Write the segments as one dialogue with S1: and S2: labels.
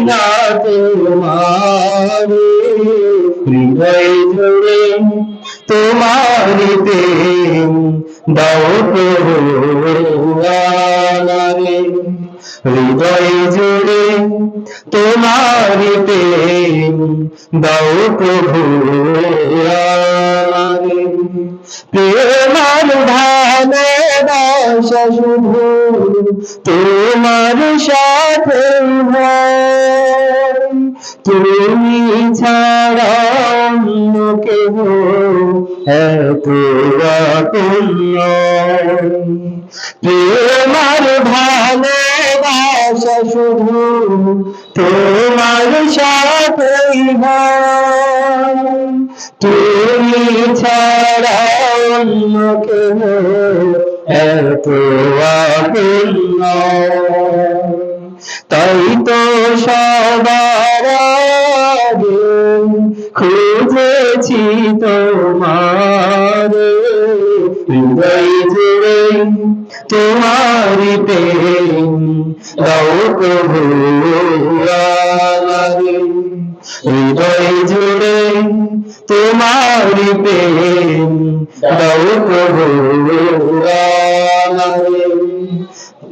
S1: না তোমারে হৃদয় জুড়ে তোমারি দাও আমারে হৃদয় জুড়ে তোমারি দাও প্রভু প্রেমার ভালোবাসা শুধু তোমার সাথে তুমি ছাড়া কেহ এত। প্রেমার ভালোবাসা শুধু তোমার সাথে তুমি ছাড়া কেহ এত আপন। তাই তো সবার খুঁজেছি তোমার, হৃদয় জুড়ে তোমারি প্রেম। দাও প্রভু হৃদয় জুড়ে তোমারি প্রেম দাও প্রভু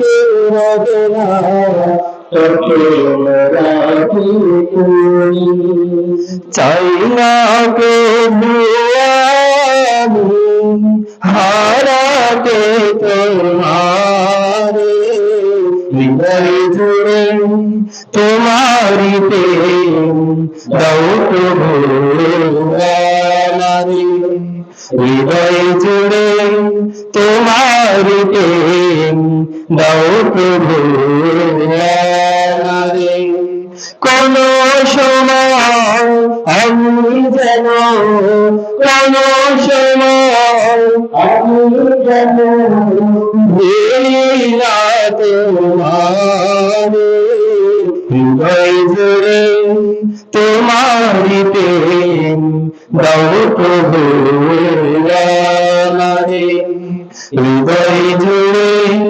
S1: কেউ রবে না চাই না প্রভু হারাতে তোমারে জুড়ে তোমারি প্রেম দাও দাও প্রভু কোন সময় আমি যেন কোন সময় আমি যেন না হৃদয় জুড়ে তোমারি প্রেম দাও প্রভু হৃদয় জুড়ে